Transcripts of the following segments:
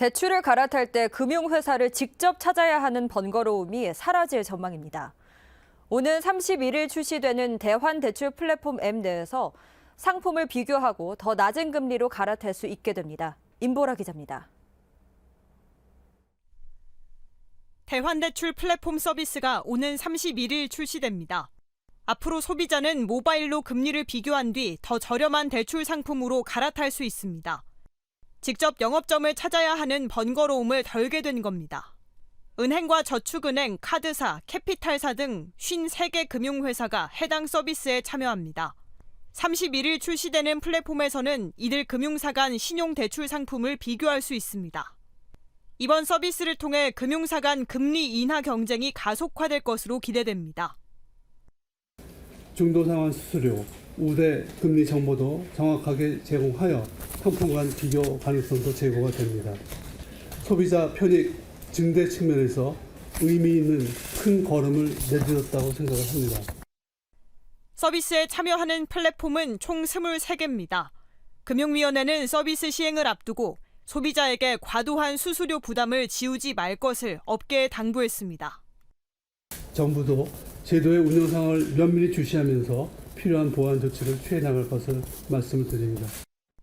대출을 갈아탈 때 금융회사를 직접 찾아야 하는 번거로움이 사라질 전망입니다. 오는 31일 출시되는 대환 대출 플랫폼 앱 내에서 상품을 비교하고 더 낮은 금리로 갈아탈 수 있게 됩니다. 임보라 기자입니다. 대환대출 플랫폼 서비스가 오는 31일 출시됩니다. 앞으로 소비자는 모바일로 금리를 비교한 뒤 더 저렴한 대출 상품으로 갈아탈 수 있습니다. 직접 영업점을 찾아야 하는 번거로움을 덜게 된 겁니다. 은행과 저축은행, 카드사, 캐피탈사 등 53개 금융회사가 해당 서비스에 참여합니다. 31일 출시되는 플랫폼에서는 이들 금융사 간 신용대출 상품을 비교할 수 있습니다. 이번 서비스를 통해 금융사 간 금리 인하 경쟁이 가속화될 것으로 기대됩니다. 중도 상환 수수료, 우대 금리 정보도 정확하게 제공하여 상품 간 비교 가능성도 제고가 됩니다. 소비자 편익 증대 측면에서 의미 있는 큰 걸음을 내딛었다고 생각을 합니다. 서비스에 참여하는 플랫폼은 총 23개입니다. 금융위원회는 서비스 시행을 앞두고 소비자에게 과도한 수수료 부담을 지우지 말 것을 업계에 당부했습니다. 정부도 제도의 운영상을 면밀히 주시하면서 필요한 보완 조치를 취해 나갈 것을 말씀을 드립니다.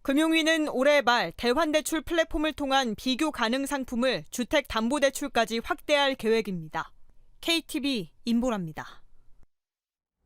금융위는 올해 말 대환대출 플랫폼을 통한 비교 가능 상품을 주택담보대출까지 확대할 계획입니다. KTV 임보라입니다.